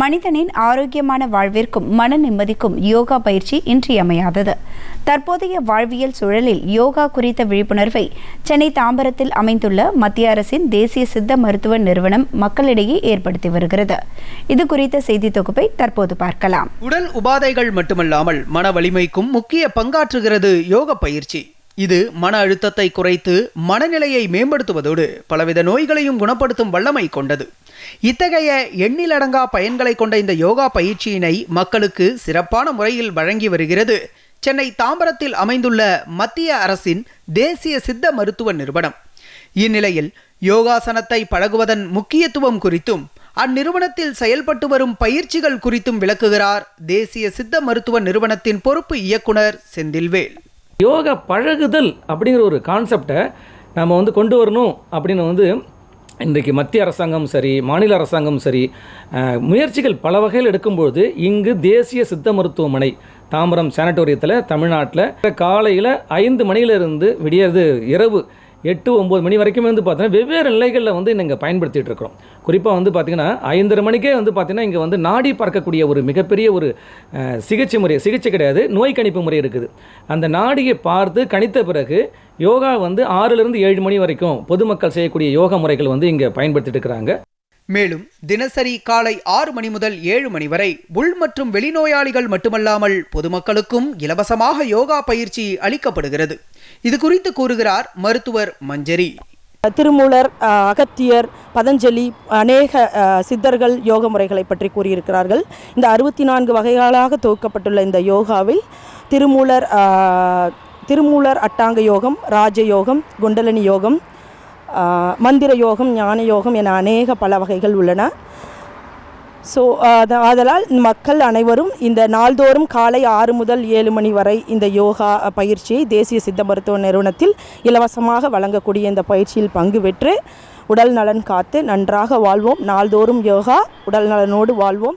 மனிதனின் ஆரோக்கியமான வாழ்விற்கும் மன நிம்மதிக்கும் யோகா பயிற்சி இன்றியமையாதது. தற்போதைய வாழ்வியல் சூழலில் யோகா குறித்த விழிப்புணர்வை சென்னை தாம்பரத்தில் அமைந்துள்ள மத்திய அரசின் தேசிய சித்த மருத்துவ நிறுவனம் மக்களிடையே ஏற்படுத்தி வருகிறது. இது குறித்த செய்தி தொகுப்பை தற்போது பார்க்கலாம். உடல் உபாதைகள் மட்டுமல்லாமல் மன வலிமைக்கும் முக்கிய பங்காற்றுகிறது யோக பயிற்சி. இது மன அழுத்தத்தை குறைத்து மனநிலையை மேம்படுத்துவதோடு பலவித நோய்களையும் குணப்படுத்தும் வல்லமை கொண்டது. இத்தகைய எண்ணிலடங்கா பயன்களை கொண்ட இந்த யோகா பயிற்சியினை மக்களுக்கு சிறப்பான முறையில் வழங்கி வருகிறது. சென்னை தாம்பரத்தில் அமைந்துள்ள மத்திய அரசின் தேசிய சித்த மருத்துவ நிறுவனம். இந்நிலையில் யோகாசனத்தை பழகுவதன் முக்கியத்துவம் குறித்தும் அந்நிறுவனத்தில் செயல்பட்டு வரும் பயிற்சிகள் குறித்தும் விளக்குகிறார் தேசிய சித்த மருத்துவ நிறுவனத்தின் பொறுப்பு இயக்குனர் செந்தில்வேல். யோகா பழகுதல் அப்படிங்கிற ஒரு கான்செப்டை நம்ம வந்து கொண்டு வரணும் அப்படின்னு வந்து இன்றைக்கு மத்திய அரசாங்கம் சரி மாநில அரசாங்கம் சரி முயற்சிகள் பல வகையில் எடுக்கும்போது இங்கு தேசிய சித்த மருத்துவமனை தாம்பரம் சானட்டோரியத்தில் தமிழ்நாட்டில் காலையில் ஐந்து மணியிலிருந்து விடியறது இரவு எட்டு ஒம்பது மணி வரைக்கும் வந்து பார்த்தீங்கன்னா வெவ்வேறு நிலைகளில் வந்து நீங்கள் பயன்படுத்திகிட்டு இருக்கிறோம். குறிப்பாக வந்து பார்த்தீங்கன்னா ஐந்தரை மணிக்கே வந்து பார்த்தீங்கன்னா இங்கே வந்து நாடி பார்க்கக்கூடிய ஒரு மிகப்பெரிய ஒரு சிகிச்சை முறை சிகிச்சை கிடையாது நோய் கணிப்பு முறை இருக்குது. அந்த நாடியை பார்த்து கணித்த பிறகு யோகா வந்து ஆறிலிருந்து ஏழு மணி வரைக்கும் பொதுமக்கள் செய்யக்கூடிய யோகா முறைகள் வந்து இங்கே பயன்படுத்திட்டு இருக்கிறாங்க. மேலும் தினசரி காலை ஆறு மணி முதல் ஏழு மணி வரை உள் மற்றும் வெளிநோயாளிகள் மட்டுமல்லாமல் பொதுமக்களுக்கும் இலவசமாக யோகா பயிற்சி அளிக்கப்படுகிறது. இது குறித்து கூறுகிறார் மருத்துவர் மஞ்சரி. திருமூலர் அகத்தியர் பதஞ்சலி அநேக சித்தர்கள் யோக முறைகளை பற்றி கூறியிருக்கிறார்கள். இந்த அறுபத்தி நான்கு வகைகளாக தொகுக்கப்பட்டுள்ள இந்த யோகாவில் திருமூலர் திருமூலர் அட்டாங்க யோகம் ராஜயோகம் குண்டலினி யோகம் மந்திர யோகம் ஞான யோகம் என அநேக பல வகைகள் உள்ளன. ஸோ ஆதலால் மக்கள் அனைவரும் இந்த நாள்தோறும் காலை ஆறு முதல் ஏழு மணி வரை இந்த யோகா பயிற்சியை தேசிய சித்த மருத்துவ நிறுவனத்தில் இலவசமாக வழங்கக்கூடிய இந்த பயிற்சியில் பங்கு பெற்று உடல் நலன் காத்து நன்றாக வாழ்வோம். நாள்தோறும் யோகா உடல் நலனோடு வாழ்வோம்.